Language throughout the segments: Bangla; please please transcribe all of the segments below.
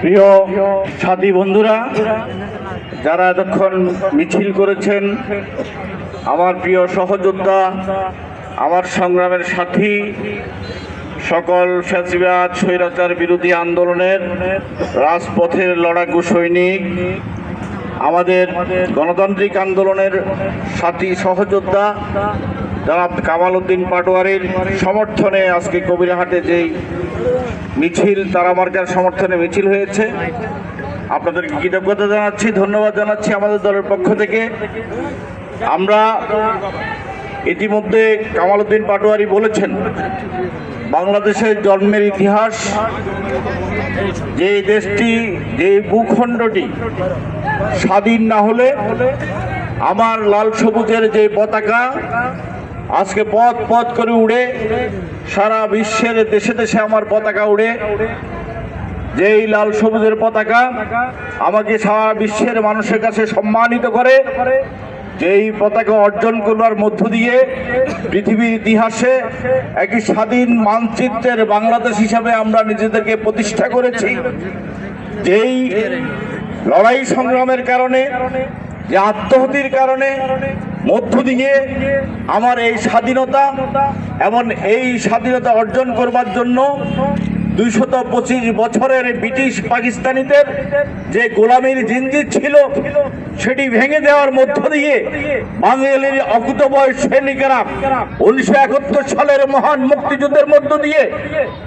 প্রিয় সাথী বন্ধুরা যারা এতক্ষণ মিছিল করেছেন আমার প্রিয় সহযোদ্ধা আমার সংগ্রামের সাথী সকল ফ্যাসিবাদ স্বৈরাচার বিরোধী আন্দোলনের রাজপথের লড়াকু সৈনিক আমাদের গণতান্ত্রিক আন্দোলনের সাথী সহযোদ্ধা জনাব কামাল উদ্দিন পাটোয়ারির সমর্থনে আজকে কবিরহাটে যেই মিছিল তারা মার্কার সমর্থনে মিছিল হয়েছে। আপনাদেরকে কৃতজ্ঞতা জানাচ্ছি, ধন্যবাদ জানাচ্ছি আমাদের দলের পক্ষ থেকে। আমরা ইতিমধ্যে কামাল উদ্দিন পাটোয়ারি বলেছেন, বাংলাদেশের জন্মের ইতিহাস, যে দেশটি, যে ভূখণ্ডটি স্বাধীন না হলে, আমার লাল সবুজের যে পতাকা আজকে পথ পথ করে উড়ে সারা বিশ্বের দেশে দেশে আমার পতাকা উড়ে। যেই লাল সবুজের পতাকা আমাকে সারা বিশ্বের মানুষের কাছে সম্মানিত করে, যেই পতাকা অর্জন করবার মধ্য দিয়ে পৃথিবীর ইতিহাসে একটি স্বাধীন মানচিত্রের বাংলাদেশ হিসাবে আমরা নিজেদেরকে প্রতিষ্ঠা করেছি। যেই লড়াই সংগ্রামের কারণে, যে আত্মহতির কারণে মধ্য দিয়ে আমার এই স্বাধীনতা এমন এই স্বাধীনতা অর্জন করবার জন্য দুইশত পঁচিশ বছরের ব্রিটিশ পাকিস্তানিদের যে গোলামীর জিঞ্জির ছিল, সেটি ভেঙে দেওয়ার মধ্য দিয়ে বাঙালির অকুতবয় সৈনিকেরা উনিশশো একাত্তর সালের মহান মুক্তিযুদ্ধের মধ্য দিয়ে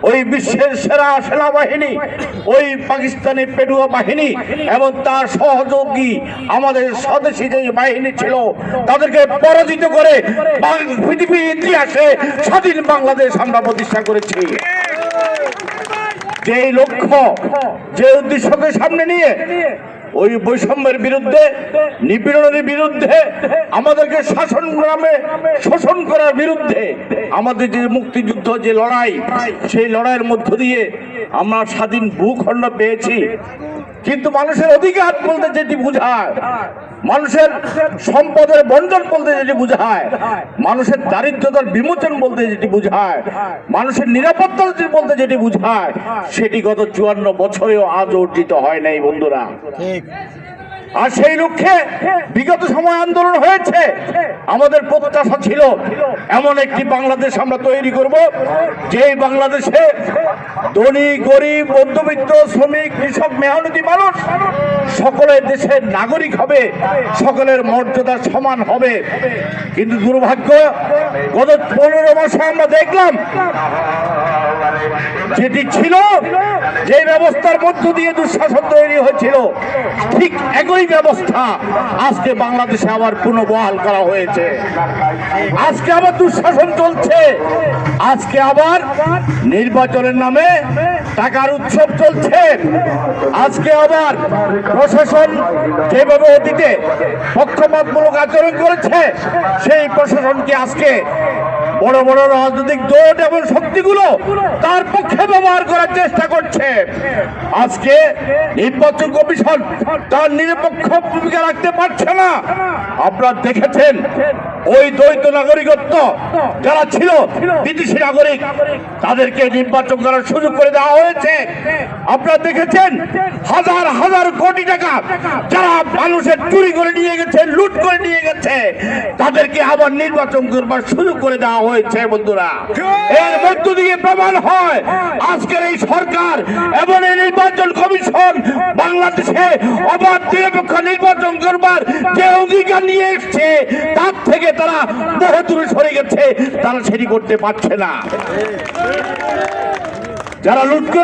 ওই বিশ্বের সেরা সেনাবাহিনী, ওই পাকিস্তানি পেটুয়া বাহিনী এবং তার সহযোগী আমাদের স্বদেশী যে বাহিনী ছিল, তাদেরকে পরাজিত করে পৃথিবীর ইতিহাসে স্বাধীন বাংলাদেশ আমরা প্রতিষ্ঠা করেছি। যে লক্ষ্য, যে উদ্দেশ্যকে সামনে নিয়ে ওই বৈষম্যের বিরুদ্ধে, নিপীড়নের বিরুদ্ধে, আমাদেরকে শাসন গ্রামে শোষণ করার বিরুদ্ধে আমাদের যে মুক্তিযুদ্ধ, যে লড়াই, সেই লড়াইয়ের মধ্য দিয়ে আমরা স্বাধীন ভূখণ্ড পেয়েছি। কিন্তু মানুষের অধিকার বলতে যেটি বোঝায় মানুষের সম্পদের বন্টন বলতে যেটি বোঝায়, মানুষের দারিদ্রতার বিমোচন বলতে যেটি বোঝায়, মানুষের নিরাপত্তা বলতে যেটি বোঝায়, সেটি গত চুয়ান্ন বছরেও আজ অর্জিত হয় নাই বন্ধুরা। আর সেই লক্ষ্যে বিগত সময় আন্দোলন হয়েছে। আমাদের প্রত্যাশা ছিল এমন একটি বাংলাদেশ আমরা তৈরি করব যে বাংলাদেশে ধনী, গরিব, মধ্যবিত্ত, শ্রমিক, কৃষক, মেহনতি মানুষ সকলের দেশের নাগরিক হবে, সকলের মর্যাদা সমান হবে। কিন্তু দুর্ভাগ্য, গত পনেরো মাসে আমরা দেখলাম যেটি ছিল যে ব্যবস্থার মধ্য দিয়ে দুঃশাসন তৈরি হয়েছিল ঠিক একই ব্যবস্থা আজকে বাংলাদেশে আবার পুনর্বহাল করা হয়েছে। আজকে আবার দুঃশাসন চলছে। আজকে আবার নির্বাচনের নামে টাকার উৎসব চলছে। আজকে আবার প্রশাসন যেভাবে অতীতে পক্ষপাতমূলক আচরণ করেছে, সেই প্রশাসনকে আজকে বড় বড় রাজনৈতিক জোট এবং শক্তিগুলো তার পক্ষে ব্যবহার করার চেষ্টা করছে। আজকে নির্বাচন কমিশন তার নিরপেক্ষ ভূমিকা রাখতে পারছে না। আপনারা দেখেছেন ওই দ্বৈত নাগরিকত্ব যারা ছিল বিদেশি নাগরিক, তাদেরকে নির্বাচন করার সুযোগ করে দেওয়া হয়েছে। আপনারা দেখেছেন হাজার হাজার কোটি টাকা যারা মানুষের চুরি করে নিয়ে গেছে, লুট করে নিয়ে গেছে, তাদেরকে আবার নির্বাচন করবার সুযোগ করে দেওয়া হয়েছে, বন্ধুরা। এর মধ্য দিয়ে প্রমাণ হয়, আজকের এই সরকার এবং এই নির্বাচন কমিশন বাংলাদেশে অবাধ নিরপেক্ষ নির্বাচন করবার যে অঙ্গীকার নিয়ে এসছে থেকে তারা বহু দূরে সরে গেছে তারা সেটি করতে পারছে না। যারা লুট